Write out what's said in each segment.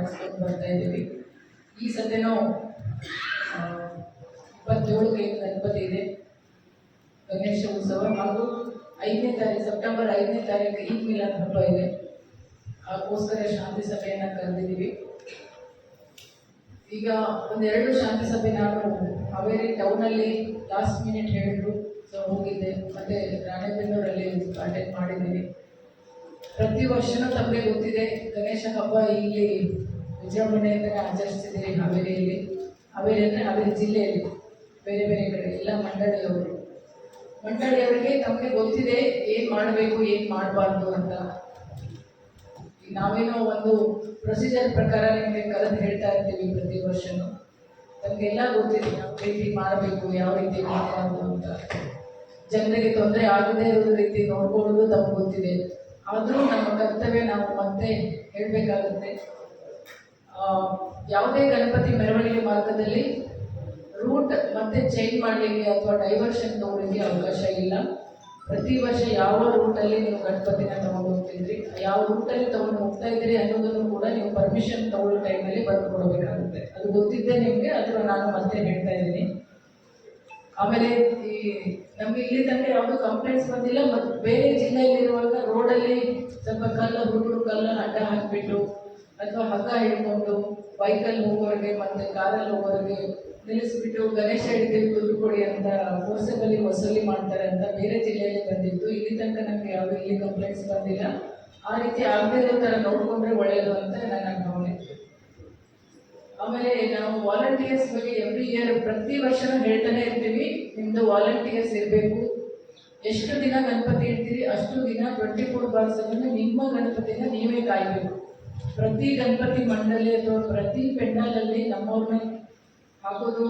ನಡೆಸ್ಕೊಂಡು ಬರ್ತಾ ಇದ್ದೀವಿ. ಈ ಸದ್ಯನೂ ಇಪ್ಪತ್ತೇಳು ಕೈ ಗಣಪತಿ ಇದೆ ಗಣೇಶ ಉತ್ಸವ ಹಾಗೂ ಐದನೇ ತಾರೀಕು, ಸೆಪ್ಟೆಂಬರ್ ಐದನೇ ತಾರೀಕು ಈದ್ ಮಿಲಾದ್ ಹಬ್ಬ ಇದೆ. ಅದಕ್ಕೋಸ್ಕರ ಶಾಂತಿ ಸಭೆಯನ್ನು ಕರೆದಿದ್ದೀವಿ. ಈಗ ಒಂದೆರಡು ಶಾಂತಿ ಸಭೆ ನಾನು ಹಾವೇರಿ ಟೌನಲ್ಲಿ ಲಾಸ್ಟ್ ಮಿನಿಟ್ ಹೇಳಿದ್ರು. ಸೊ ಹೋಗಿದ್ದೆ. ಮತ್ತೆ ರಾಣೆಬೆನ್ನೂರಲ್ಲಿ ಅಟೆಂಡ್ ಮಾಡಿದ್ದೀನಿ ಪ್ರತಿ ವರ್ಷನೂ ತಮಗೆ ಗೊತ್ತಿದೆ, ಗಣೇಶ ಹಬ್ಬ ಇಲ್ಲಿ ವಿಜೃಂಭಣೆಯಿಂದ ಆಚರಿಸ್ತಿದೆ ಹಾವೇರಿಯಲ್ಲಿ. ಹಾವೇರಿ ಅಂದರೆ ಹಾವೇರಿ ಜಿಲ್ಲೆಯಲ್ಲಿ, ಬೇರೆ ಬೇರೆ ಕಡೆ, ಎಲ್ಲ ಮಂಡಳಿಯವರು. ಮಂಡಳಿಯವರಿಗೆ ತಮಗೆ ಗೊತ್ತಿದೆ ಏನು ಮಾಡಬೇಕು, ಏನು ಮಾಡಬಾರ್ದು ಅಂತ. ನಾವೇನೋ ಒಂದು ಪ್ರೊಸೀಜರ್ ಪ್ರಕಾರ ನಿಮಗೆ ಕರೆದು ಹೇಳ್ತಾ ಇರ್ತೀವಿ ಪ್ರತಿ ವರ್ಷನೂ. ನಮಗೆಲ್ಲ ಗೊತ್ತಿದೆ, ಯಾವ ರೀತಿ ಮಾಡಬೇಕು, ಯಾವ ರೀತಿ ಮಾಡಬಾರ್ದು ಅಂತ. ಜನರಿಗೆ ತೊಂದರೆ ಆಗದೇ ಇರೋ ರೀತಿ ನೋಡ್ಕೊಳ್ಳೋದು ತಮ್ಗೆ ಗೊತ್ತಿದೆ. ಆದರೂ ನಮ್ಮ ಕರ್ತವ್ಯ ನಾವು ಮತ್ತೆ ಹೇಳಬೇಕಾಗುತ್ತೆ. ಯಾವುದೇ ಗಣಪತಿ ಮೆರವಣಿಗೆ ಮಾರ್ಗದಲ್ಲಿ ರೂಟ್ ಮತ್ತೆ ಚೇಂಜ್ ಮಾಡಲಿಕ್ಕೆ ಅಥವಾ ಡೈವರ್ಷನ್ ತಗೊಳ್ಳಿಕ್ಕೆ ಅವಕಾಶ ಇಲ್ಲ. ಪ್ರತಿ ವರ್ಷ ಯಾವ ರೂಟಲ್ಲಿ ನೀವು ಗಣಪತಿನ ತಗೊಂಡು ಹೋಗ್ತಿದ್ರಿ, ಯಾವ ರೂಟಲ್ಲಿ ತಗೊಂಡು ಹೋಗ್ತಾ ಇದ್ರಿ ಅನ್ನೋದನ್ನು ಕೂಡ ನೀವು ಪರ್ಮಿಷನ್ ತಗೊಳ್ಳೋ ಟೈಮಲ್ಲಿ ಬರ್ಕೊಡ್ಬೇಕಾಗುತ್ತೆ ಕೊಡಬೇಕಾಗುತ್ತೆ. ಅದು ಗೊತ್ತಿದ್ದೇ ನಿಮಗೆ ಅಥವಾ ನಾನು ಮತ್ತೆ ಹೇಳ್ತಾ ಇದ್ದೀನಿ. ಆಮೇಲೆ ಈ ನಮ್ಗೆ ಇಲ್ಲಿ ತನಕ ಯಾವುದು ಕಂಪ್ಲೇಂಟ್ಸ್ ಬಂದಿಲ್ಲ, ಮತ್ತು ಬೇರೆ ಜಿಲ್ಲೆಯಲ್ಲಿರುವಾಗ ರೋಡಲ್ಲಿ ಸ್ವಲ್ಪ ಕಲ್ಲ, ಹುಡುಗರು ಕಲ್ಲನ್ನು ಅಡ್ಡ ಹಾಕಿಬಿಟ್ಟು ಅಥವಾ ಹಗ್ಗ ಹಿಡ್ಕೊಂಡು ಬೈಕಲ್ಲಿ ಹೋಗೋರಿಗೆ ಮತ್ತು ಕಾರಲ್ಲಿ ಹೋಗೋರಿಗೆ ನಿಲ್ಲಿಸ್ಬಿಟ್ಟು ಗಣೇಶ ಹಿಡಿತೀವಿ ದುಡ್ಡು ಕೊಡಿ ಅಂತ ಫೋರ್ಸಬಲಿ ವಸೂಲಿ ಮಾಡ್ತಾರೆ ಅಂತ ಬೇರೆ ಜಿಲ್ಲೆಯಲ್ಲಿ ಬಂದಿತ್ತು ಇಲ್ಲಿ ತನಕ ನಮಗೆ ಯಾವುದೂ ಇಲ್ಲಿ ಕಂಪ್ಲೇಂಟ್ಸ್ ಬಂದಿಲ್ಲ. ಆ ರೀತಿ ಆಗದೇ ಇರೋ ಥರ ನೋಡಿಕೊಂಡ್ರೆ ಒಳ್ಳೆಯದು ಅಂತ ನನ್ನ ಭಾವನೆ ಆಮೇಲೆ ನಾವು ವಾಲಂಟಿಯರ್ಸ್ ಬಗ್ಗೆ ಎವ್ರಿ ಇಯರ್ ಪ್ರತಿ ವರ್ಷನೂ ಹೇಳ್ತಾನೆ ಇರ್ತೀವಿ ನಿಮ್ಮದು ವಾಲಂಟಿಯರ್ಸ್ ಇರಬೇಕು. ಎಷ್ಟು ದಿನ ಗಣಪತಿ ಇಡ್ತೀರಿ, ಅಷ್ಟು ದಿನ ಟ್ವೆಂಟಿ ಫೋರ್ ಬಾರ್ ಸೆವೆನ್ ನಿಮ್ಮ ಗಣಪತಿನ ನೀವೇ ಕಾಯಬೇಕು. ಪ್ರತಿ ಗಣಪತಿ ಮಂಡಳಿ ಅಥವಾ ಪ್ರತಿ ಪೆಂಡಾಲಲ್ಲಿ ನಮ್ಮವ್ರನ್ನ ಹಾಕೋದು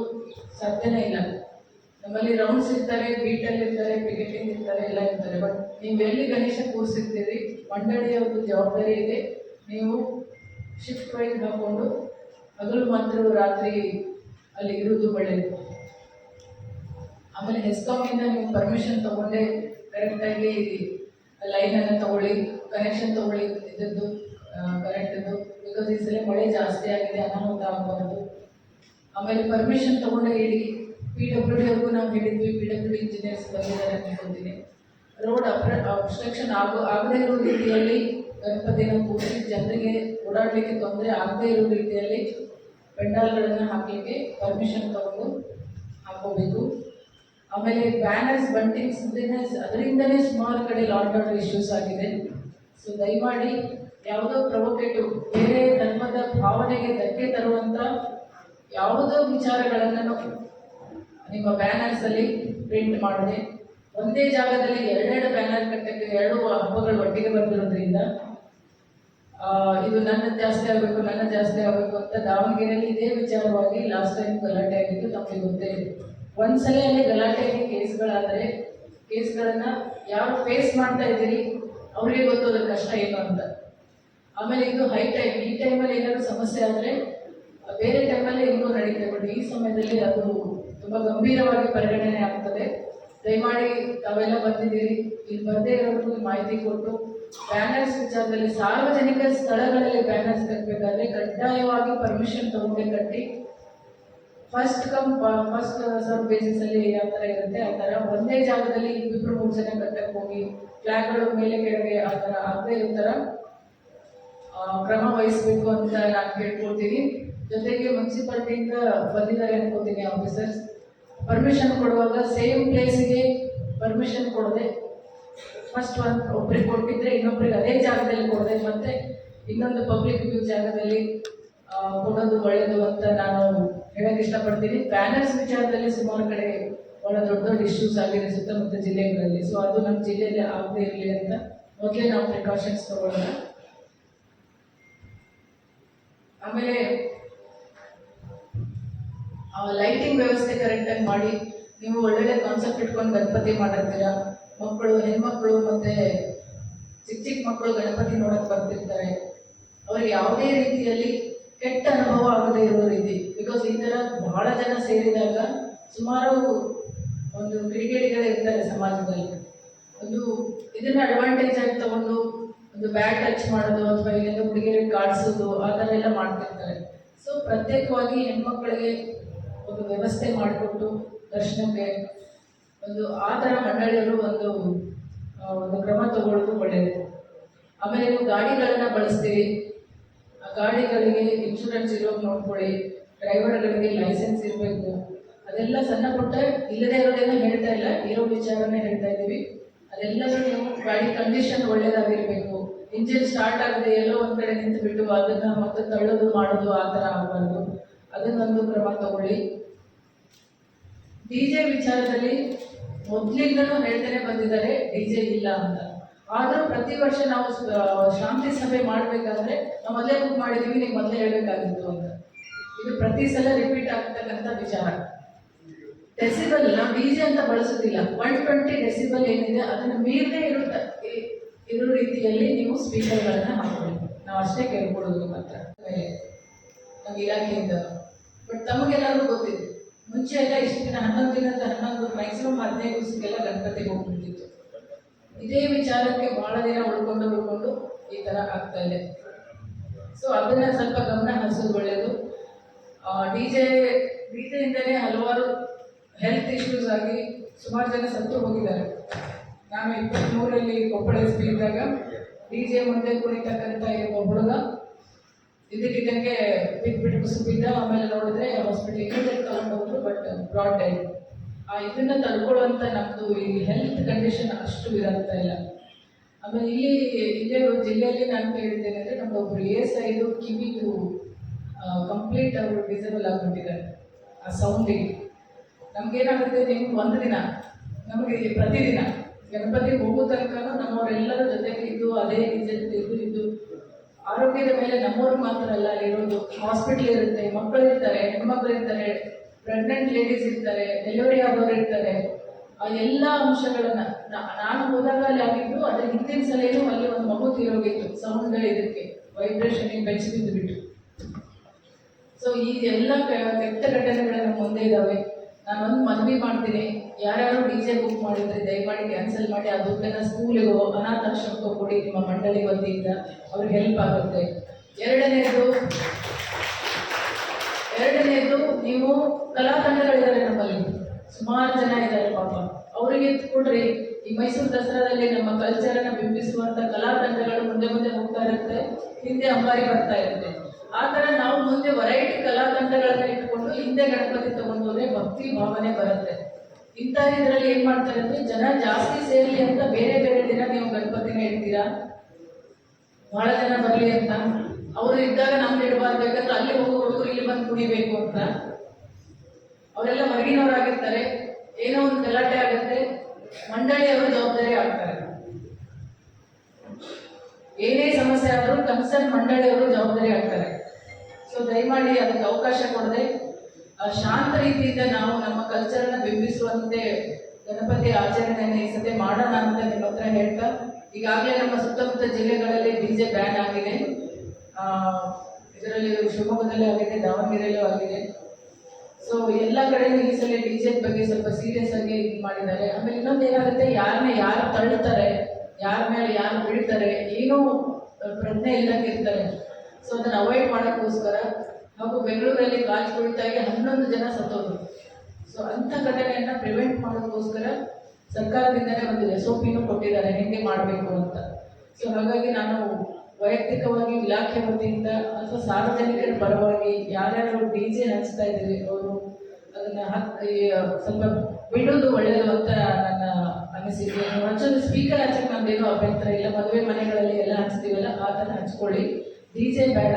ಸಾಧ್ಯನೇ ಇಲ್ಲ. ನಮ್ಮಲ್ಲಿ ರೌಂಡ್ಸ್ ಇರ್ತಾರೆ ಬೀಟಲ್ಲಿ ಇರ್ತಾರೆ ಪಿಕೆಟಿಂಗ್ ಇರ್ತಾರೆ, ಎಲ್ಲ ಇರ್ತಾರೆ. ಬಟ್ ನೀವು ಎಲ್ಲಿ ಗಣೇಶ ಕೂರಿಸಿರ್ತೀರಿ ಒಂದು ಜವಾಬ್ದಾರಿ ಇದೆ. ನೀವು ಶಿಫ್ಟ್ ವೈಸ್ ಹಾಕೊಂಡು ಹಗಲು ಮಾತ್ರ ರಾತ್ರಿ ಅಲ್ಲಿ ಇರುವುದು ಒಳ್ಳೆಯದು. ಆಮೇಲೆ ಹೆಸ್ಕಾಮಿಂದ ನೀವು ಪರ್ಮಿಷನ್ ತಗೊಂಡೆ ಕರೆಕ್ಟಾಗಿ ಲೈನನ್ನು ತಗೊಳ್ಳಿ ಕನೆಕ್ಷನ್ ತಗೊಳ್ಳಿ ಇದ್ದದ್ದು ಕರೆಕ್ಟದ್ದು ಬಿಕಾಸ್ ಈ ಸಲ ಮಳೆ ಜಾಸ್ತಿ ಆಗಿದೆ, ಅನಾಹುತ ಆಗಬಾರ್ದು. ಆಮೇಲೆ ಪರ್ಮಿಷನ್ ತಗೊಂಡೆ ಹೇಳಿ ಪಿ ಡಬ್ಲ್ಯೂ ಡಿ ಅವ್ರಿಗೂ ನಾವು ಹೇಳಿದ್ವಿ ಪಿ ಡಬ್ಲ್ಯೂ ಡಿ ಇಂಜಿನಿಯರ್ಸ್ ಬಂದಿದ್ದಾರೆ ಹೇಳ್ತೀನಿ. ರೋಡ್ ಅಪ್ರ ಅಬ್ಸ್ಟ್ರಕ್ಷನ್ ಆಗೋ, ಆಗದೇ ಇರೋ ರೀತಿಯಲ್ಲಿ ಗಣಪತಿನ ಕೂರಿಸಿ ಜನರಿಗೆ ಓಡಾಡಲಿಕ್ಕೆ ತೊಂದರೆ ಆಗದೇ ಇರೋ ರೀತಿಯಲ್ಲಿ ಪೆಂಡಾಲ್ಗಳನ್ನು ಹಾಕಲಿಕ್ಕೆ ಪರ್ಮಿಷನ್ ತಗೊಂಡು ಹಾಕೋಬೇಕು ಆಮೇಲೆ ಬ್ಯಾನರ್ಸ್ ಬಂಟಿಂಗ್ಸ್ ಅದರಿಂದಲೇ ಸುಮಾರು ಕಡೆ ಲಾಕ್ಡೌನ್ ಇಶ್ಯೂಸ್ ಆಗಿದೆ. ಸೊ ದಯಮಾಡಿ ಯಾವುದೋ ಪ್ರೊವೊಕೇಟಿವ್ ಬೇರೆ ಧರ್ಮದ ಭಾವನೆಗೆ ಧಕ್ಕೆ ತರುವಂಥ ಯಾವುದೋ ವಿಚಾರಗಳನ್ನು ನಿಮ್ಮ ಬ್ಯಾನರ್ಸಲ್ಲಿ ಪ್ರಿಂಟ್ ಮಾಡಿದೆ. ಒಂದೇ ಜಾಗದಲ್ಲಿ ಎರಡೆರಡು ಬ್ಯಾನರ್ ಕಟ್ಟಕ್ಕೆ ಎರಡು ಹಬ್ಬಗಳು ಒಟ್ಟಿಗೆ ಬಂದಿರೋದ್ರಿಂದ ಆ, ಇದು ನನ್ನ ಜಾಸ್ತಿ ಆಗಬೇಕು, ನನ್ನ ಜಾಸ್ತಿ ಆಗಬೇಕು ಅಂತ ದಾವಣಗೆರೆಯಲ್ಲಿ ಇದೇ ವಿಚಾರವಾಗಿ ಲಾಸ್ಟ್ ಟೈಮ್ ಗಲಾಟೆ ಆಗಿದ್ದು ನಮಗೆ ಗೊತ್ತೇ ಇದೆ ಒಂದ್ಸಲ ಅಲ್ಲಿ ಗಲಾಟೆಗೆ ಕೇಸ್ಗಳಾದರೆ, ಕೇಸ್ಗಳನ್ನು ಯಾರು ಫೇಸ್ ಮಾಡ್ತಾ ಇದ್ದೀರಿ, ಅವ್ರಿಗೆ ಗೊತ್ತು ಅದ್ರ ಕಷ್ಟ ಏನು ಅಂತ. ಆಮೇಲೆ ಇದು ಹೈ ಟೈಮ್ ಈ ಟೈಮಲ್ಲಿ ಏನಾದರೂ ಸಮಸ್ಯೆ ಆದರೆ, ಬೇರೆ ಟೈಮಲ್ಲಿ ಇನ್ನೂ ನಡೀತದೆ ಬಟ್ ಈ ಸಮಯದಲ್ಲಿ ಅದು ತುಂಬ ಗಂಭೀರವಾಗಿ ಪರಿಗಣನೆ ಆಗ್ತದೆ. ದಯಮಾಡಿ ತಾವೆಲ್ಲ ಬಂದಿದ್ದೀರಿ. ಇಲ್ಲಿ ಬಂದೇ ಇರೋದು ಮಾಹಿತಿ ಕೊಟ್ಟು ಬ್ಯಾನರ್ಸ್ ವಿಚಾರದಲ್ಲಿ ಸಾರ್ವಜನಿಕ ಸ್ಥಳಗಳಲ್ಲಿ ಬ್ಯಾನರ್ಸ್ ಕಟ್ಟಬೇಕಾದ್ರೆ ಕಡ್ಡಾಯವಾಗಿ ಪರ್ಮಿಷನ್ ತಗೊಂಡೇ ಕಟ್ಟಿ first come first serve basis ಅಲ್ಲಿ ಯಾವ ಥರ ಇರುತ್ತೆ, ಆ ಥರ ಒಂದೇ ಜಾಗದಲ್ಲಿ ಇಬ್ಬಿಬ್ರು ಮೂರು ಜನ ಕಟ್ಟಕ್ಕೆ ಹೋಗಿ, ಫ್ಲಾಗ್ಗಳು ಮೇಲೆ ಕೆಳಗೆ ಆ ಥರ ಆಗದೆ ಇರೋ ಕ್ರಮ ವಹಿಸಬೇಕು ಅಂತ ನಾನು ಕೇಳ್ಕೊಳ್ತೀನಿ. ಜೊತೆಗೆ ಮುನ್ಸಿಪಾಲ್ಟಿಯಿಂದ ಬಂದಿದ್ದಾರೆ ಅನ್ಕೋತೀನಿ ಆಫೀಸರ್ಸ್ ಪರ್ಮಿಷನ್ ಕೊಡುವಾಗ ಸೇಮ್ ಪ್ಲೇಸಿಗೆ ಪರ್ಮಿಷನ್ ಕೊಡದೆ ಫಸ್ಟ್ ಒಂದು ಒಬ್ರಿಗೆ ಕೊಟ್ಟಿದ್ರೆ ಇನ್ನೊಬ್ರಿಗೆ ಅದೇ ಜಾಗದಲ್ಲಿ ಕೊಡದೆ ಮತ್ತೆ ಇನ್ನೊಂದು ಪಬ್ಲಿಕ್ ವ್ಯೂ ಜಾಗದಲ್ಲಿ ಕೊಡೋದು ಒಳ್ಳೆಯದು ಅಂತ ನಾನು ಹೇಳಕ್ಕೆ ಇಷ್ಟಪಡ್ತೀನಿ. ಬ್ಯಾನರ್ಸ್ ವಿಚಾರದಲ್ಲಿ ಸುಮಾರು ಕಡೆ ಬಹಳ ದೊಡ್ಡ ದೊಡ್ಡ ಇಶ್ಯೂಸ್ ಆಗಿದೆ ಸುತ್ತಮುತ್ತ ಜಿಲ್ಲೆಗಳಲ್ಲಿ. ಸೊ ಅದು ನಮ್ಮ ಜಿಲ್ಲೆಯಲ್ಲಿ ಆಗದೆ ಇರಲಿ ಅಂತ ಮೊದಲೇ ನಾವು ಪ್ರಿಕಾಷನ್ಸ್ ತಗೊಳ್ಳೋಣ. ಆಮೇಲೆ ಲೈಟಿಂಗ್ ವ್ಯವಸ್ಥೆ ಕರೆಕ್ಟಾಗಿ ಮಾಡಿ. ನೀವು ಒಳ್ಳೊಳ್ಳೆ ಕಾನ್ಸೆಪ್ಟ್ ಇಟ್ಕೊಂಡು ಗಣಪತಿ ಮಾಡಿರ್ತೀರಾ? ಮಕ್ಕಳು, ಹೆಣ್ಮಕ್ಳು ಮತ್ತೆ ಚಿಕ್ಕ ಚಿಕ್ಕ ಮಕ್ಕಳು ಗಣಪತಿ ನೋಡಕ್ ಬರ್ತಿರ್ತಾರೆ. ಅವ್ರಿಗೆ ಯಾವುದೇ ರೀತಿಯಲ್ಲಿ ಕೆಟ್ಟ ಅನುಭವ ಆಗದೇ ಇರೋ ರೀತಿ ಬಿಕಾಸ್ ಈ ಥರ ಬಹಳ ಜನ ಸೇರಿದಾಗ ಸುಮಾರು ಒಂದು ಕಿಡಿಗೇಡಿಗಳೇ ಇರ್ತಾರೆ ಸಮಾಜದಲ್ಲಿ. ಒಂದು ಇದನ್ನ ಅಡ್ವಾಂಟೇಜ್ ಆಗಿ ತಗೊಂಡು ಒಂದು ಬ್ಯಾಟ್ ಟಚ್ ಮಾಡೋದು ಅಥವಾ ಇಲ್ಲಿಂದ ಹುಡುಗಿಯರಿಗೆ ಕಾಡಿಸೋದು, ಆ ಥರ ಎಲ್ಲ ಮಾಡ್ತಿರ್ತಾರೆ. ಸೊ ಪ್ರತ್ಯೇಕವಾಗಿ ಹೆಣ್ಮಕ್ಳಿಗೆ ಒಂದು ವ್ಯವಸ್ಥೆ ಮಾಡಿಕೊಟ್ಟು ದರ್ಶನಕ್ಕೆ ಒಂದು ಆ ಥರ ಮಂಡಳಿಯವರು ಒಂದು ಒಂದು ಕ್ರಮ ತಗೊಳ್ಳೋದು ಒಳ್ಳೆಯದು ಆಮೇಲೆ ನೀವು ಗಾಡಿಗಳನ್ನು ಬಳಸ್ತೀರಿ. ಆ ಗಾಡಿಗಳಿಗೆ ಇನ್ಶೂರೆನ್ಸ್ ಇರೋದು ನೋಡ್ಕೊಳ್ಳಿ. ಡ್ರೈವರ್ಗಳಿಗೆ ಲೈಸೆನ್ಸ್ ಇರಬೇಕು. ಅದೆಲ್ಲ ಸಣ್ಣ ಪುಟ್ಟ ಇಲ್ಲದೆ ಇರೋದೇನೋ ಹೇಳ್ತಾ ಇಲ್ಲ. ಇರೋ ವಿಚಾರನೇ ಹೇಳ್ತಾ ಇದ್ದೀವಿ. ಅದೆಲ್ಲರೂ ನೀವು ಗಾಡಿ ಕಂಡೀಷನ್ ಒಳ್ಳೇದಾಗಿರ್ಬೇಕು. ಇಂಜಿನ್ ಸ್ಟಾರ್ಟ್ ಆಗದೆ ಎಲ್ಲೋ ಒಂದ್ ಕಡೆ ನಿಂತು ಬಿಟ್ಟು ಅದನ್ನ ಮತ್ತೆ ತಳ್ಳೋದು, ಮಾಡೋದು ಆ ಥರ ಆಗಬಾರ್ದು. ಅದನ್ನೊಂದು ಕ್ರಮ ತಗೊಳ್ಳಿ. ಡಿಜೆ ವಿಚಾರದಲ್ಲಿ ಮೊದ್ಲಿಂದನೂ ಹೇಳ್ತಾನೆ, ಬಂದಿದ್ದಾರೆ. ಡಿಜೆ ಇಲ್ಲ ಅಂತ. ಆದರೂ ಪ್ರತಿ ವರ್ಷ ನಾವು ಶಾಂತಿ ಸಭೆ ಮಾಡಬೇಕಾದ್ರೆ ನಾವು ಮೊದಲೇ ಬುಕ್ ಮಾಡಿದೀವಿ, ನೀವು ಮೊದಲೇ ಹೇಳ್ಬೇಕಾಗಿತ್ತು ಅಂತ. ಇದು ಪ್ರತಿ ಸಲ ರಿಪೀಟ್ ಆಗ್ತಕ್ಕಂಥ ವಿಚಾರ. ಡೆಸಿಬಲ್ ನಾವು ಡಿಜೆ ಅಂತ ಬಳಸೋದಿಲ್ಲ. ಒನ್ ಟ್ವೆಂಟಿ ಡೆಸಿಬಲ್ ಏನಿದೆ, ಅದನ್ನು ಮೀರದೇ ಇರೋ ಇರೋ ರೀತಿಯಲ್ಲಿ ನೀವು ಸ್ಪೀಕರ್ಗಳನ್ನ ಹಾಕೊಳ್ಳಿ ನಾವು ಅಷ್ಟೇ ಕೇಳ್ಕೊಡೋದು ಮಾತ್ರ. ಇಲಾಖೆಯಿಂದ. ಬಟ್ ತಮಗೆಲ್ಲರಿಗೂ ಗೊತ್ತಿದೆ. ಮುಂಚೆ ಎಲ್ಲ ಇಷ್ಟು ದಿನ ಹನ್ನೊಂದು ದಿನದ ಹನ್ನೊಂದು ಮ್ಯಾಕ್ಸಿಮಮ್ ಹದಿನೈದು ದಿವಸಕ್ಕೆಲ್ಲ ಗಣಪತಿಗೆ ಹೋಗ್ಬಿಟ್ಟಿತ್ತು ಇದೇ ವಿಚಾರಕ್ಕೆ ಬಹಳ ದಿನ ಉಳ್ಕೊಂಡು ಉಳ್ಕೊಂಡು ಈ ಥರ ಆಗ್ತಾ ಇದೆ. ಸೊ ಅದನ್ನ ಸ್ವಲ್ಪ ಗಮನ ಹರಿಸೋದು ಒಳ್ಳೆಯದು ಡಿ ಜೆ ಡಿ ಜೆಯಿಂದಲೇ ಹಲವಾರು ಹೆಲ್ತ್ ಇಶ್ಯೂಸ್ ಆಗಿ ಸುಮಾರು ಜನ ಸತ್ತು ಹೋಗಿದ್ದಾರೆ. ನಾನು ಇಪ್ಪತ್ತ್ಮೂರರಲ್ಲಿ ಕೊಪ್ಪಳ ಎಸ್ ಪಿ ಇದ್ದಾಗ ಡಿ ಜೆ ಮುಂದೆ ಕುಳಿತಕ್ಕಂಥ ಇರುವ ಹುಡುಗ ಇದಕ್ಕಿದ್ದಂಗೆ ಬಿದ್ದುಬಿಟ್ಟು ಕುಸು ಬಿದ್ದ ಆಮೇಲೆ ನೋಡಿದ್ರೆ ಹಾಸ್ಪಿಟಲ್ ತಗೊಂಡೋದ್ರು ಬಟ್ ಬ್ರಾಡ್ ಡೈಟ್ ಆ ಇದನ್ನ ತಡ್ಕೊಳ್ಳುವಂಥ ನಮ್ಮದು ಈ ಹೆಲ್ತ್ ಕಂಡೀಷನ್ ಅಷ್ಟು ಇರಂತ ಇಲ್ಲ. ಆಮೇಲೆ ಇಲ್ಲಿ, ಇಲ್ಲೇ ಜಿಲ್ಲೆಯಲ್ಲಿ ನಾನು ಕೇಳಿದ್ದೇನೆ ಅಂದರೆ ನಮ್ದು ಒಬ್ರು ಎ ಸೈಡು ಕಿವಿದು ಕಂಪ್ಲೀಟ್ ಅವರು ಡಿಸೇಬಲ್ ಆಗಿಬಿಟ್ಟಿದ್ದಾರೆ. ಆ ಸೌಂಡಿಗೆ ನಮ್ಗೇನಾಗುತ್ತೆ, ನಿಮ್ಗೆ ಒಂದು ದಿನ, ನಮಗೆ ಪ್ರತಿದಿನ, ಗಣಪತಿ ಹೋಗೋ ತನಕ ನಮ್ಮವರೆಲ್ಲರ ಜೊತೆಗೆ ಇದ್ದು, ಅದೇ ಇದ್ದು ಇದ್ದು ಆರೋಗ್ಯದ ಮೇಲೆ ನಮ್ಮವ್ರಿಗೆ ಮಾತ್ರ ಅಲ್ಲ, ಇರೋದು ಹಾಸ್ಪಿಟಲ್ ಇರುತ್ತೆ ಮಕ್ಕಳು ಇರ್ತಾರೆ ಹೆಣ್ಮಕ್ಳು ಇರ್ತಾರೆ ಪ್ರೆಗ್ನೆಂಟ್ ಲೇಡೀಸ್ ಇರ್ತಾರೆ ಡೆಲಿವರಿ ಆಗೋರು ಇರ್ತಾರೆ. ಆ ಎಲ್ಲ ಅಂಶಗಳನ್ನ ನಾನು ಹೋದಾಗ ಅಲ್ಲಿ ಆಗಿದ್ದು, ಅದ್ರ ಹಿಂದಿನ ಸಲೇನು ಅಲ್ಲಿ ಒಂದು ಮಗು ತೀರೋಗಿತ್ತು ಸೌಂಡ್ ಇದಕ್ಕೆ ವೈಬ್ರೇಷನ್ ಬೆಳೆಸಿದ್ದು ಬಿಟ್ಟು. ಸೊ ಈ ಎಲ್ಲ ಕೆಟ್ಟ ಘಟನೆಗಳು ನಮ್ಮ ಮುಂದೆ ಇದ್ದಾವೆ. ನಾನು ಒಂದು ಮನವಿ ಮಾಡ್ತೀನಿ. ಯಾರ್ಯಾರು ಡಿ ಜೆ ಬುಕ್ ಮಾಡಿದ್ರೆ ದಯಮಾಡಿ ಕ್ಯಾನ್ಸಲ್ ಮಾಡಿ, ಆ ದುಡ್ಡನ್ನ ಸ್ಕೂಲಿಗೋ ಅನಾಥಾಶ್ರಮಕ್ಕೋ ಕೊಡಿ ನಿಮ್ಮ ಮಂಡಳಿ ವತಿಯಿಂದ ಅವ್ರಿಗೆ ಹೆಲ್ಪ್ ಆಗುತ್ತೆ. ಎರಡನೇದು ಎರಡನೇದು ನೀವು ಕಲಾ ತಂಡಗಳಿದ್ದಾರೆ ನಮ್ಮಲ್ಲಿ. ಸುಮಾರು ಜನ ಇದ್ದಾರೆ ಪಾಪ. ಅವರಿಗೆ ಕೊಡ್ರಿ, ಈ ಮೈಸೂರು ದಸರಾದಲ್ಲಿ ನಮ್ಮ ಕಲ್ಚರನ್ನು ಬಿಂಬಿಸುವಂತ ಕಲಾ ತಂಡಗಳು ಮುಂದೆ ಮುಂದೆ ಹೋಗ್ತಾ ಇರುತ್ತೆ, ಹಿಂದೆ ಅಂಬಾರಿ ಬರ್ತಾ ಇರುತ್ತೆ. ಆ ಥರ ನಾವು ಮುಂದೆ ವೆರೈಟಿ ಕಲಾ ತಂಡಗಳನ್ನ ಇಟ್ಕೊಂಡು ಹಿಂದೆ ಗಣಪತಿ ತಗೊಂಡು ಭಕ್ತಿ ಭಾವನೆ ಬರುತ್ತೆ. ಇಂಥ ಇದರಲ್ಲಿ ಏನ್ ಮಾಡ್ತಾರೆ ಅಂದ್ರೆ ಜನ ಜಾಸ್ತಿ ಸೇರಲಿ ಅಂತ ಬೇರೆ ಬೇರೆ ದಿನ ನೀವು ಗಣಪತಿನ ಇಡ್ತೀರಾ ಬಹಳ ಜನ ಬರಲಿ ಅಂತ. ಅವರು ಇದ್ದಾಗ ನಮ್ಗೆ ಇಡಬಾರ್ದು, ಯಾಕಂದ್ರೆ ಅಲ್ಲಿ ಹೋಗೋರು ಇಲ್ಲಿ ಬಂದು ಕುಡಿಬೇಕು ಅಂತ. ಅವರೆಲ್ಲ ಹೊರಗಿನವರಾಗಿರ್ತಾರೆ. ಏನೋ ಒಂದು ಗಲಾಟೆ ಆಗುತ್ತೆ. ಮಂಡಳಿಯವರು ಜವಾಬ್ದಾರಿ ಆಗ್ತಾರೆ. ಏನೇ ಸಮಸ್ಯೆ ಆದರೂ ಕನ್ಸರ್ನ್ ಮಂಡಳಿಯವರು ಜವಾಬ್ದಾರಿ ಆಗ್ತಾರೆ. ಸೊ ದಯಮಾಡಿ ಅದಕ್ಕೆ ಅವಕಾಶ ಕೊಡದೆ ಶಾಂತ ರೀತಿಯಿಂದ ನಾವು ನಮ್ಮ ಕಲ್ಚರ್ನ ಬಿಂಬಿಸುವಂತೆ ಗಣಪತಿ ಆಚರಣೆಯನ್ನು ಈ ಸತಿ ಮಾಡೋಣ ಅಂತ ನಿಮ್ಮ ಹತ್ರ ಹೇಳ್ತಾ, ಈಗಾಗಲೇ ನಮ್ಮ ಸುತ್ತಮುತ್ತ ಜಿಲ್ಲೆಗಳಲ್ಲಿ ಡಿಜೆ ಬ್ಯಾನ್ ಆಗಿದೆ. ಇದರಲ್ಲಿ ಶಿವಮೊಗ್ಗದಲ್ಲೂ ಆಗಿದೆ, ದಾವಣಗೆರೆಯಲ್ಲೂ ಆಗಿದೆ. ಸೊ ಎಲ್ಲ ಕಡೆನೂ ಈ ಸಲ ಡಿ ಜೆ ಬಗ್ಗೆ ಸ್ವಲ್ಪ ಸೀರಿಯಸ್ ಆಗಿ ಇದು ಮಾಡಿದ್ದಾರೆ. ಆಮೇಲೆ ಇನ್ನೊಂದು ಏನಾಗುತ್ತೆ, ಯಾರನ್ನ ಯಾರು ತಳ್ಳುತ್ತಾರೆ ಯಾರ ಮೇಲೆ ಯಾರು ಬೀಳ್ತಾರೆ, ಏನೂ ಪ್ರಜ್ಞೆ ಇಲ್ಲದಿರ್ತಾರೆ ಸೊ ಅದನ್ನು ಅವಾಯ್ಡ್ ಮಾಡೋಕ್ಕೋಸ್ಕರ ಹಾಗೂ ಬೆಂಗಳೂರಲ್ಲಿ ಗಾಜು ಕುಳಿತಾಗಿ ಹನ್ನೊಂದು ಜನ ಸತ್ತೋದ್ರು. ಸೊ ಅಂಥ ಘಟನೆಯನ್ನ ಪ್ರಿವೆಂಟ್ ಮಾಡೋದಕ್ಕೋಸ್ಕರ ಸರ್ಕಾರದಿಂದಲೇ ಒಂದು ಎಸ್ ಒ ಕೊಟ್ಟಿದ್ದಾರೆ, ಹೆಂಗೆ ಮಾಡಬೇಕು ಅಂತ. ಸೊ ಹಾಗಾಗಿ ನಾನು ವೈಯಕ್ತಿಕವಾಗಿ ಇಲಾಖೆ ವತಿಯಿಂದ ಅಥವಾ ಸಾರ್ವಜನಿಕರ ಪರವಾಗಿ ಯಾರ್ಯಾರು ಡಿ ಜೆ ಹಂಚ್ತಾ ಇದ್ದೀವಿ ಅವರು ಅದನ್ನ ಸ್ವಲ್ಪ ಬಿಡೋದು ಒಳ್ಳೆಯದು ಅಂತ ನನ್ನ ಅನಿಸಿಕೆ. ಹಚ್ಚೋದು ಸ್ಪೀಕರ್ ಹಚ್ಚಕ್ಕೆ ನಮ್ದೇನು ಅಭ್ಯಂತರ ಇಲ್ಲ, ಮದುವೆ ಮನೆಗಳಲ್ಲಿ ಎಲ್ಲ ಹಂಚ್ತೀವಲ್ಲ, ಆ ಥರ ಹಂಚ್ಕೊಳ್ಳಿ. ಡಿ ಜೆ ಬೇಡ.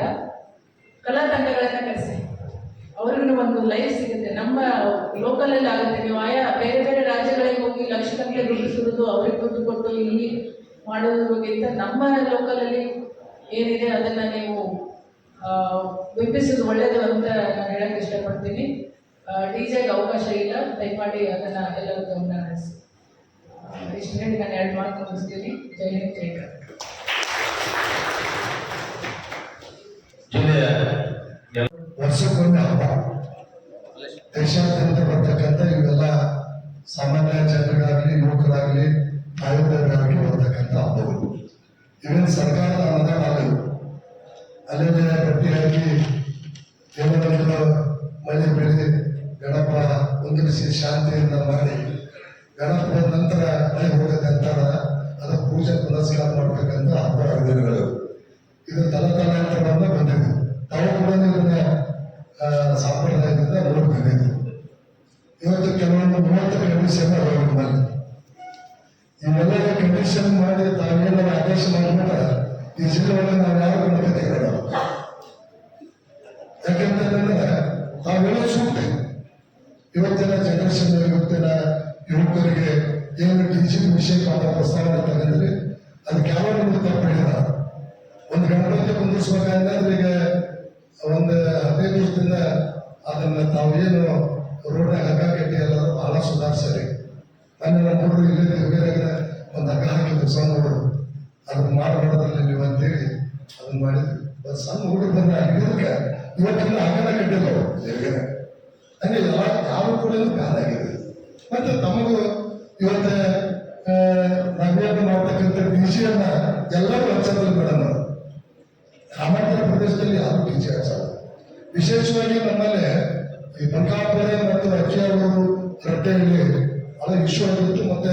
ಕಲಾ ತಂಡಗಳನ್ನ ಕರೆಸಿ ಅವ್ರಿಗೂ ಒಂದು ಲೈಫ್ ಸಿಗುತ್ತೆ. ನಮ್ಮ ಲೋಕಲಲ್ಲಿ ಆಗುತ್ತೆ. ನೀವು ಆಯಾ ಬೇರೆ ಬೇರೆ ರಾಜ್ಯಗಳಿಗೆ ಹೋಗಿ ಲಕ್ಷಗಟ್ಟಲೆ ದುಡ್ಡು ಸುರಿದು ಅವ್ರಿಗೆ ದುಡ್ಡು ಕೊಟ್ಟು ಇಲ್ಲಿ ಮಾಡೋದ್ರಿಗಿಂತ ನಮ್ಮ ಲೋಕಲಲ್ಲಿ ಏನಿದೆ ಅದನ್ನ ನೀವು ಬಿಂಬಿಸೋದು ಒಳ್ಳೆಯದು ಅಂತ ನಾನು ಹೇಳಕ್ಕೆ ಇಷ್ಟಪಡ್ತೀನಿ. ಡಿ ಜೆಗೆ ಅವಕಾಶ ಇಲ್ಲ. ದಯಮಾಡಿ ಅದನ್ನ ಎಲ್ಲರೂ ಗಮನ ಹರಿಸಿ. ಇಷ್ಟು ಹೇಳಿ ನಾನು ಎರಡು ಮಾತು ಮುಗಿಸ್ತೀನಿ. ಜೈ ಹಿಂದ್, ಜೈ ಕರ್ನಾಟಕ. ವರ್ಷಕ್ಕೊಂದು ಹಬ್ಬ. ದೇಶಾದ್ಯಂತ ಬರ್ತಕ್ಕಂಥ ಇವೆಲ್ಲ ಸಾಮಾನ್ಯ ಜನರಾಗಲಿ, ಯುವಕರಾಗಲಿ ಆಯೋಗರಾಗಲಿ ಬರ್ತಕ್ಕಂಥ ಹಬ್ಬಗಳು. ಇವನ್ ಸರ್ಕಾರದ ಅನುದಾನ ಆಗಲು ಅಲ್ಲೇ ಬಟ್ಟಿ ಹಾಕಿ ದೇವರನ್ನು ಮಳೆ ಬೆಳೆ ಗಣಪ ಹೊಂದಿರಿಸಿ ಶಾಂತಿಯಿಂದ ಮಾಡಿ, ಗಣಪ ನಂತರ ಮಳೆ ಹೋಗದಂತರ ಅದರ ಪೂಜೆ ಪುನಸ್ಕಾರ ಮಾಡಬೇಕಂತ ಹಬ್ಬ ಇದು ಇದು ತಲತಲಾಂತರವನ್ನು ಬಂದಿದೆ. ತಾವು ಕೂಡ ಇದನ್ನ ಸಂಪ್ರದಾಯದಿಂದ ರೋಡ್ ಬಂದಿದೆ ಇವತ್ತು ಕೆಲವೊಂದು ಮೂವತ್ತು ಕಂಡೀಷನ್ ರೋಡ್ ನಮ್ಮಲ್ಲಿ ಇವೆಲ್ಲ ಕಂಡೀಷನ್ ಮಾಡಿ ತಾವೇನಾರ ಆದೇಶ ಮಾಡಿಬಿಟ್ರೆ ಈ ಜಿಲ್ಲೆಯೊಳಗೆ ನಾವು ಯಾರು ಗಣಪತಿ ಇರೋಲ್ಲ ಯಾಕಂತಂದ್ರೆ ತಾವೆಲ್ಲ ಸೂಕ್ತ. ಇವತ್ತಿನ ಜನರೇಷನ್ ಇವತ್ತಿನ ಯುವಕರಿಗೆ ಏನು ಡಿಜಿಟಲ್ ವಿಷಯ ಮಾಡೋ ಪ್ರಸ್ತಾವನೆ ತಗೊಂಡ್ರೆ ಅದಕ್ಕೆ ಯಾವ ತಪ್ಪಿಲ್ಲ ಒಂದು ಗಣಪತಿ ಕುಂದಿಸ್ಬೇಕಂದ್ರೆ ಈಗ ಒಂದು ಹದಿನೈದು ವರ್ಷದಿಂದ ಅದನ್ನ ತಾವೇನು ರೋಡ್ನಾಗ ಹಗ್ಗ ಕಟ್ಟಿ ಎಲ್ಲ ಬಹಳ ಸುಧಾರಿಸ್ಯಾರಿ. ಅಲ್ಲಿ ನಮ್ಮ ಹುಡುಗರು ಇಲ್ಲಿ ಬೇರೆ ಒಂದು ಹಗ್ಗ ಹಾಕಿದ್ರು ಸಣ್ಣ ಹುಡುಗರು ಅದನ್ನ ಮಾಡಬಾರ್ದಲ್ಲಿ ನೀವು ಅಂತೇಳಿ ಅದನ್ನ ಮಾಡಿದ್ರು. ಸಣ್ಣ ಹುಡುಗರು ಬಂದ ಹಿಡಿದಕ್ಕೆ ಇವತ್ತಿನ ಹಗ್ಗನ ಕಟ್ಟಿಲ್ಲ ಅವರು. ಹಂಗೆ ಎಲ್ಲ ಯಾವ ಕೂಡ ಆಗಿದೆ ಮತ್ತೆ ತಮಗೂ ಇವತ್ತು ನಗರ ಮಾಡ್ತಕ್ಕಂಥ ಡಿಸಿಯನ್ನ ಎಲ್ಲರೂ ಹಚ್ಚೋದಿಲ್ಲ ಮೇಡಮ್ ಗ್ರಾಮಾಂತರ ಪ್ರದೇಶದಲ್ಲಿ ಯಾರು ಡಿಜೆ ಹಚ್ಚಲ್ಲ ವಿಶೇಷವಾಗಿ ನಮ್ಮಲ್ಲಿ ಈ ಬಂಕಾಪುರ ಮತ್ತು ಅಜ್ಜಿಯವರು ರಟ್ಟೆಯಲ್ಲಿ ಬಹಳ ಇಶ್ಯೂ ಮತ್ತೆ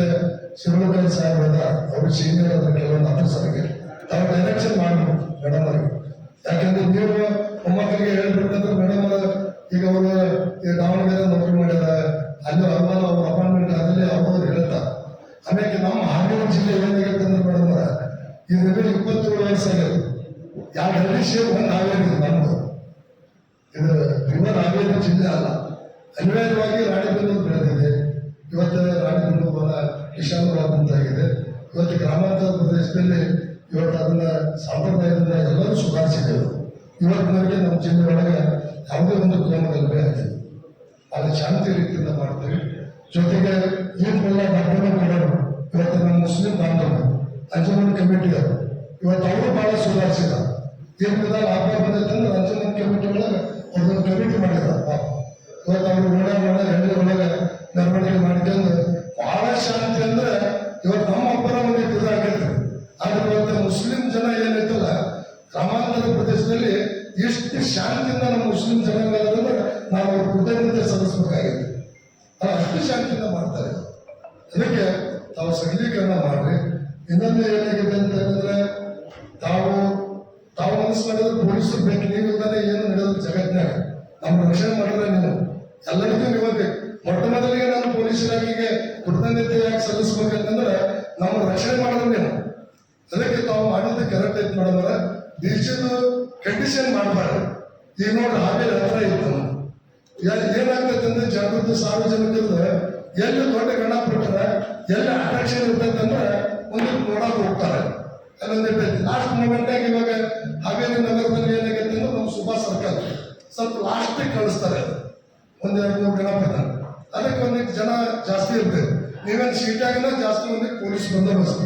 ಶಿವಲೋಕನ್ ಸಾಹೇಬ್ ಅದ ಅವರು ಸೀನಿಯರ್ ಆದ ಕೆಲವೊಂದು ಆಫೀಸರ್ಗೆ ತಾವು ಡೈರೆಕ್ಷನ್ ಮಾಡಬೇಕು ಮೇಡಮ್ ಅವರಿಗೆ. ಯಾಕಂದ್ರೆ ನೀವು ಮೊಮ್ಮಕ್ಕಳಿಗೆ ಹೇಳ್ಬಿಟ್ಟಂದ್ರೆ ಮೇಡಮ್ ಈಗ ಅವರು ಈ ದಾವಣಗೆರೆ ನೌಕರಿ ಮಾಡ್ಯಾರ. ಅಲ್ಲಿ ಹಲವಾರು ಅವ್ರ ಅಪಾಯಿಂಟ್ಮೆಂಟ್ ಆದಲ್ಲಿ ಅವರು ಹೇಳ್ತಾರೆ ಆಮೇಲೆ ನಮ್ಮ ಹಾವೇರಿ ಜಿಲ್ಲೆ ಏನಾಗೈತೆ ಮೇಡಮ್ ಇದರಲ್ಲಿ ಇಪ್ಪತ್ತೇಳು ವರ್ಷ ಸೇರಿ ಒಂದು ಹಾವೇರಿ ಇದು ನಮ್ದು ಇದು ಚಿಂತೆ ಹಾವೇರಿ ಜಿಲ್ಲೆ ಅಲ್ಲ, ಅನಿವಾರ್ಯವಾಗಿ ರಾಣಿಬೆನ್ನೂರು ಬೆಳೆದಿದೆ. ಇವತ್ತು ರಾಣಿಬೆನ್ನೂರು ಹೊಲ ಮುಂದಾಗಿದೆ ಇವತ್ತು ಗ್ರಾಮಾಂತರ ಪ್ರದೇಶದಲ್ಲಿ ಇವತ್ತು ಅದನ್ನ ಸಂಪ್ರದಾಯದಿಂದ ಎಲ್ಲರೂ ಸುಧಾರಿಸಿದ್ದೇವೆ ಇವತ್ತಿನವರೆಗೆ ನಮ್ಮ ಜಿಲ್ಲೆ ಒಳಗೆ ಯಾವುದೇ ಒಂದು ಕೋಮಗಲ್ಭೆ ಬೆಳೆದಿದೆ ಅದು ಶಾಂತಿ ರೀತಿಯಿಂದ ಮಾಡ್ತೀವಿ. ಜೊತೆಗೆ ಈದ್ನೆಲ್ಲ ಹಬ್ಬನ ಮಾಡೋರು ಇವತ್ತು ನಮ್ಮ ಮುಸ್ಲಿಂ ಬಾಂಧವರು ಅಂಜಮನ್ ಕಮಿಟಿಯವರು, ಇವತ್ತು ಅವರು ಬಹಳ ಸುಧಾರಿಸಿದ ಈದ್ನದಾಗ ಹಬ್ಬ ಬಂದೈತಂದ್ರೆ ಅಂಜುಮನ್ ಕಮಿಟಿ ಒಳಗೆ ಒಂದೊಂದು ಕಮಿಟಿ ಮಾಡಿದಾರೆ ಪಾಪ. ಇವತ್ತು ಅವ್ರು ನೋಡ ನೋಡ ಹಳ್ಳಿ ಒಳಗೆ ಮೆರವಣಿಗೆ ಮಾಡ್ಕೊಂಡು ಬಹಳ ಶಾಂತಿ ಅಂದ್ರೆ ಇವತ್ತು ನಮ್ಮ ಹಬ್ಬನ ಒಂದು ಇದಾಗೈತೆ ಆದ್ರೆ ಇವತ್ತು ಮುಸ್ಲಿಂ ಜನ ಏನೈತಲ್ಲ ಗ್ರಾಮಾಂತರ ಪ್ರದೇಶದಲ್ಲಿ ಎಷ್ಟು ಶಾಂತಿಯಿಂದ ನಮ್ಮ ಮುಸ್ಲಿಂ ಜನಾಂಗದಲ್ಲಿ ನಾವು ಅವ್ರ ಕೃತಜ್ಞತೆ ಸಲ್ಲಿಸ್ಬೇಕಾಗಿತ್ತು. ಅಷ್ಟು ಶಾಂತಿಯಿಂದ ಮಾಡ್ತಾರೆ. ಅದಕ್ಕೆ ತಾವು ಸಬಲೀಕರಣ ಮಾಡ್ರಿ. ಇನ್ನೊಂದು ಏನಾಗಿದೆ ಅಂತ ಹೇಳಿದ್ರೆ ತಾವು ತಾವು ಮನಸ್ಸು ಮಾಡಿದ್ರೆ ಪೊಲೀಸರು ಬೇಕು ನೀವು ಇಲ್ದಾನೆ ಏನು ನಡೆಯೋದು ಜಗತ್ತಿನಾಗ? ನಮ್ಮ ರಕ್ಷಣೆ ಮಾಡಿದ್ರೆ ನೀವು. ಎಲ್ಲರಿಗೂ ನೀವು ಮೊಟ್ಟ ಮೊದಲಿಗೆ ನಾನು ಪೊಲೀಸ್ ಇಲಾಖೆಗೆ ಕೃತಜ್ಞತೆ ಯಾಕೆ ಸಲ್ಲಿಸ್ಬೇಕಂತಂದ್ರೆ ನಮ್ಮ ರಕ್ಷಣೆ ಮಾಡಿದ್ರೆ ನೀವು. ಅದಕ್ಕೆ ತಾವು ಮಾಡಿದ್ದು ಕರೆಕ್ಟ್ ಐತೆ ಮೇಡಮ್ ದೇಶದ ಕಂಡೀಷನ್ ಮಾಡಬಾರ್ದು. ಈಗ ನೋಡ್ರಿ ಹಾವೇರಿ ಹತ್ರ ಇತ್ತು. ಏನಾಗ್ತೈತೆ ಅಂದ್ರೆ ಜಾಗೃತಿ ಸಾರ್ವಜನಿಕರದ ಎಲ್ಲಿ ದೊಡ್ಡ ಗಣ ಬಿಟ್ರೆ ಎಲ್ಲಿ ಅಟ್ರಾಕ್ಷನ್ ಇರ್ತೈತೆ ಅಂದ್ರೆ ಒಂದು ನೋಡಕ್ ಹೋಗ್ತಾರೆ. ಅಲ್ಲೊಂದು ಲಾಸ್ಟ್ ಮೂಮೆಂಟಾಗಿ ಇವಾಗ ಹಾವೇರಿ ನಗರದಲ್ಲಿ ಏನಾಗುತ್ತೆ ಅಂದ್ರೆ ನಮ್ಮ ಸುಭಾಷ್ ಸರ್ಕಲ್. ಸ್ವಲ್ಪ ಲಾಸ್ಟಿಗೆ ಕಳಿಸ್ತಾರೆ. ಒಂದೆರಡು ಮೂರು ಗಣಪತ ಅದಕ್ಕೆ ಒಂದಿಷ್ಟು ಜನ ಜಾಸ್ತಿ ಇರ್ಬೇಕು. ನೀವೇನು ಸೀಟಾಗಿನ ಜಾಸ್ತಿ ಒಂದಿಟ್ಟು ಪೊಲೀಸ್ ಬಂದೋಬಸ್ತ್.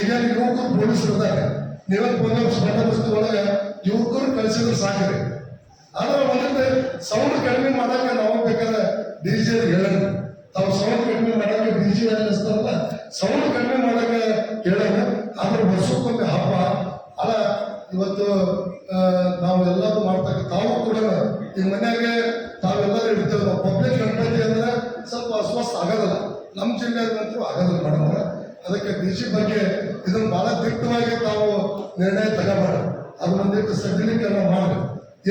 ಈಗ ಯುವಕರು ಪೊಲೀಸ್ ಇರ್ತಾರೆ. ನೀವೇನು ಬಂದೋಬಸ್ತ್ ಬಂದೋಬಸ್ತ್ ಒಳಗೆ ಯುವಕರು ಕಳಿಸಿದ್ರೆ ಸಾಕ್ರಿ. ಆದ್ರೆ ಒಂದಿಟ್ಟು ಸೌಂಡ್ ಕಡಿಮೆ ಮಾಡಕ್ಕೆ ನಾವು ಬೇಕಾದ್ರೆ ಡಿ ಜೆ ಹೇಳೋಣ. ತಾವು ಸೌಂಡ್ ಕಡಿಮೆ ಮಾಡಕ್ಕೆ ಡಿ ಜೆ ಅನ್ನಿಸ್ತಾರಲ್ಲ ಸೌಂಡ್ ಕಡಿಮೆ ಮಾಡಕ್ಕೆ ಹೇಳೋಣ. ಆದ್ರೆ ವರ್ಷಕ್ಕೊಮ್ಮೆ ಹಬ್ಬ. ಅಲ್ಲ ಇವತ್ತು ನಾವು ಎಲ್ಲರೂ ಮಾಡ್ತಕ್ಕ ತಾವು ಕೂಡ ಈ ಮನೆಯಾಗೆ ತಾವೆಲ್ಲರೂ ಇಡ್ತೇವೆ ನಾವು ಪಬ್ಲಿಕ್ ಗಣಪತಿ ಅಂದ್ರೆ ಸ್ವಲ್ಪ ಅಸ್ವಸ್ಥ ಆಗೋದಲ್ಲ. ನಮ್ಮ ಜಿಲ್ಲೆಯಲ್ಲಂತೂ ಆಗೋದಿಲ್ಲ ಮೇಡಮ್ ಅವ್ರೆ. ಅದಕ್ಕೆ ಡಿ ಸಿ ಬಗ್ಗೆ ಇದನ್ನ ಬಹಳ ದಿಟ್ಟವಾಗಿ ತಾವು ನಿರ್ಣಯ ತಗೋಬೇಡ ಅದು ಒಂದಿಟ್ಟು ಸಬಲೀಕರಣ ಮಾಡಿ.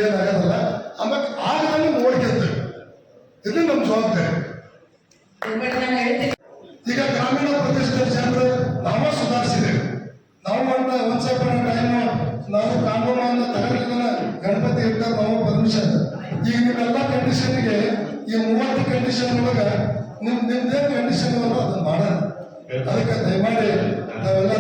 ಏನಾಗೋದಲ್ಲ. ಆಮೇಲೆ ಆಗದನ್ನು ನೋಡ್ಕೊಂತೀವಿ ಇದು ನಮ್ಮ ಜವಾಬ್ದಾರಿ. ಈಗ ಗ್ರಾಮೀಣ ಪ್ರದೇಶದ ಜನರು ನಾವ ಸುಧಾರಿಸಿದ್ದೇವೆ ನಾವು ಅಂತ ಒಂದ್ ಸ್ವಲ್ಪ ಟೈಮ್ ನಾವು ಕಾನೂನನ್ನು ತಗೊಳ್ಳಿಲ್ಲ ಗಣಪತಿ ಇರ್ತಾರೆ ನಾವು ಪರ್ಮಿಷನ್ ಈಗ ನೀವೆಲ್ಲ ಕಂಡೀಷನ್ಗೆ ಈ ಮೂವತ್ತು ಕಂಡೀಷನ್ ಒಳಗ ನಿಮ್ ನಿಮ್ದೇನ್ ಕಂಡೀಷನ್ ಅಲ್ಲ ಅದನ್ನ ಮಾಡೋಣ. ಅದಕ್ಕೆ ದಯಮಾಡಿ ನಾವೆಲ್ಲ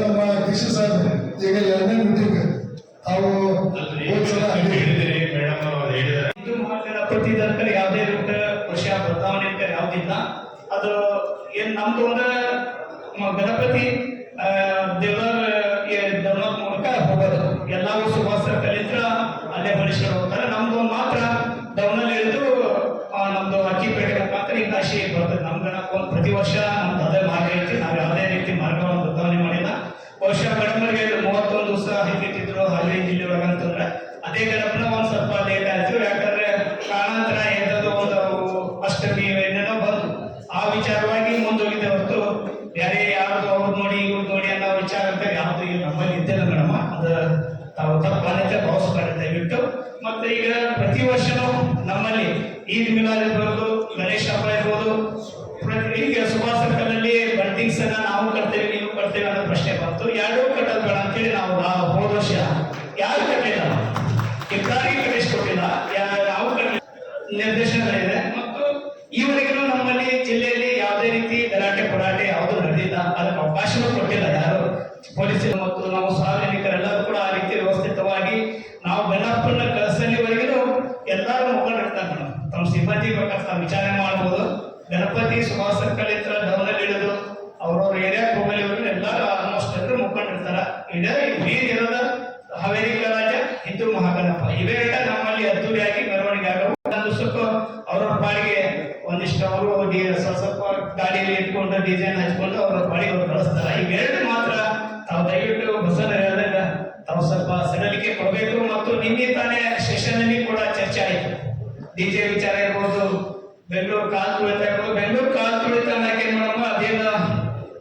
ಅದೇ ಗಡಪನ ಒಂದು ಸ್ವಲ್ಪ ಲೇಟ್ ಆಯಿತು ಯಾಕಂದ್ರೆ ಕಾರಣಾಂತರ ಎಂಥದ್ದು ಒಂದು ಅಷ್ಟಮಿ ಏನೇನೋ ಬಂತು. ಆ ವಿಚಾರವಾಗಿ ಮುಂದೋಗಿದೆ ಹೊರತು ಬೇರೆ ಯಾರದು ಅವ್ರು ನೋಡಿ, ಇವ್ರು ನೋಡಿ ಅನ್ನೋ ವಿಚಾರ ಅಂತ ಯಾವುದು ಈಗ ನಮ್ಮಲ್ಲಿ ಇದ್ದಿಲ್ಲ ಮೇಡಮ್. ಅದು ತಾವು ತಪ್ಪು ಭಾವಿಸ್ತಾರೆ ದಯವಿಟ್ಟು. ಮತ್ತೆ ಈಗ ಪ್ರತಿ ವರ್ಷನೂ ನಮ್ಮಲ್ಲಿ ಈದ್ ಮಿಲಾದ್ ಇರ್ಬೋದು, ಗಣೇಶ ಹಬ್ಬ ಇರ್ಬೋದು ಈಗ ಸುಭಾಷ್ ಸರ್ಕಲ್ ಅಲ್ಲಿ ಅನ್ನ ನಾವು ಕಟ್ತೇವೆ, ನೀವು ಕಟ್ತೇವೆ ಅನ್ನೋ ಪ್ರಶ್ನೆ ಬಂತು. ಎರಡೂ ಕಟ್ಟಲ್ ಬೇಡ ಅಂತೇಳಿ ನಾವು ಹೋದ ವರ್ಷ ಯಾರು ಡಿಸೈನ್ ಹಚ್ಕೊಂಡು ಅವರ ಬಾಡಿ ಅವ್ರು ಈಗ ಇವೆರಡು ಮಾತ್ರ ತಾವು ದಯವಿಟ್ಟು ಹೊಸನ ಹೇಳಿದಾಗ ತಾವು ಸ್ವಲ್ಪ ಸಡಲಿಕೆ ಕೊಡಬೇಕು ಮತ್ತು ನಿನ್ನೆ ತಾನೇ ಸೆಷನ್ ಅಲ್ಲಿ ಕೂಡ ಚರ್ಚೆ ಆಯಿತು. ಡಿಜೆ ವಿಚಾರ ಇರ್ಬೋದು, ಬೆಂಗಳೂರು ಕಾಲ್ ತುಳಿತ ಇರ್ಬೋದು. ಬೆಂಗಳೂರು ಕಾಲ್ ತುಳಿತ ಅನ್ನಕ್ಕೆ ಏನ್ ಅದೇನ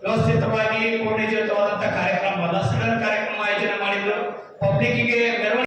ವ್ಯವಸ್ಥಿತವಾಗಿ ಕೋರ್ಡಿನೇಟ್ ಕಾರ್ಯಕ್ರಮ ಅಲ್ಲ. ಸಡನ್ ಕಾರ್ಯಕ್ರಮ ಆಯೋಜನೆ ಮಾಡಿದ್ರು. ಪಬ್ಲಿಕ್ಗೆ ಮೆರವಣಿಗೆ